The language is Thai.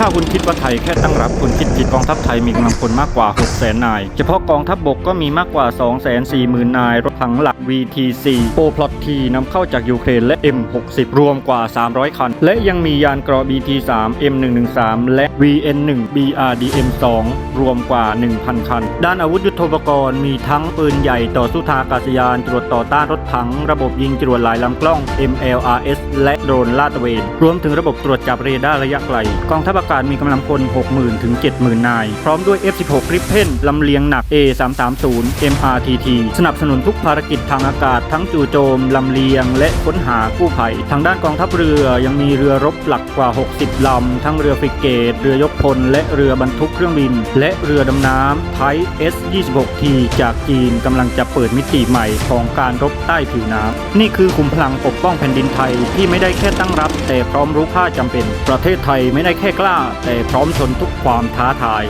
ถ้าคุณคิดว่าไทยแค่ตั้งรับคุณคิดผิดกองทัพไทยมีกำลังพลมากกว่า 6 0 0 0 0 0นาย เฉพาะกองทัพบบกก็มีมากกว่า 2 4 0 0 0 0 นาย รถถังหลัก VT4 โปพลอตทีนำเข้าจากยูเครนและ M60 รวมกว่า 300 คัน และยังมียานเกราะ BT3 M113 และ VN1 BRDM2 รวมกว่า 1,000 คัน ด้านอาวุธยุทโธปกรณ์มีทั้งปืนใหญ่ต่อสู้ทางอากาศยานจรวดต่อต้านรถถัง ระบบยิงจรวดหลายลำกล้อง MLRS และโดรนลาดตระเวน รวมถึงระบบตรวจจับเรดาร์ระยะไกล กองทัพกาศมีกำลังพล 60,000 ถึง 70,000 นาย พร้อมด้วย F16 Gripen ลำเลียงหนัก A330 MRTT สนับสนุนทุกภารกิจทางอากาศทั้งจู่โจม ลำเลียง และค้นหากู้ภัย ทางด้านกองทัพเรือยังมีเรือรบหลักกว่า 60 ลำ ทั้งเรือฟริเกต เรือยกพล และเรือบรรทุกเครื่องบิน และเรือดำน้ำไท S26T จากจีนกำลังจะเปิดมิติใหม่ของการรบใต้ผิวน้ำนี่คือขุมพลังปกป้องแผ่นดินไทยที่ไม่ได้แค่ตั้งรับ แต่พร้อมรู้ค่าจำเป็น ประเทศไทยไม่ได้แค่กล้าแต่พร้อมทนทุกความท้าทาย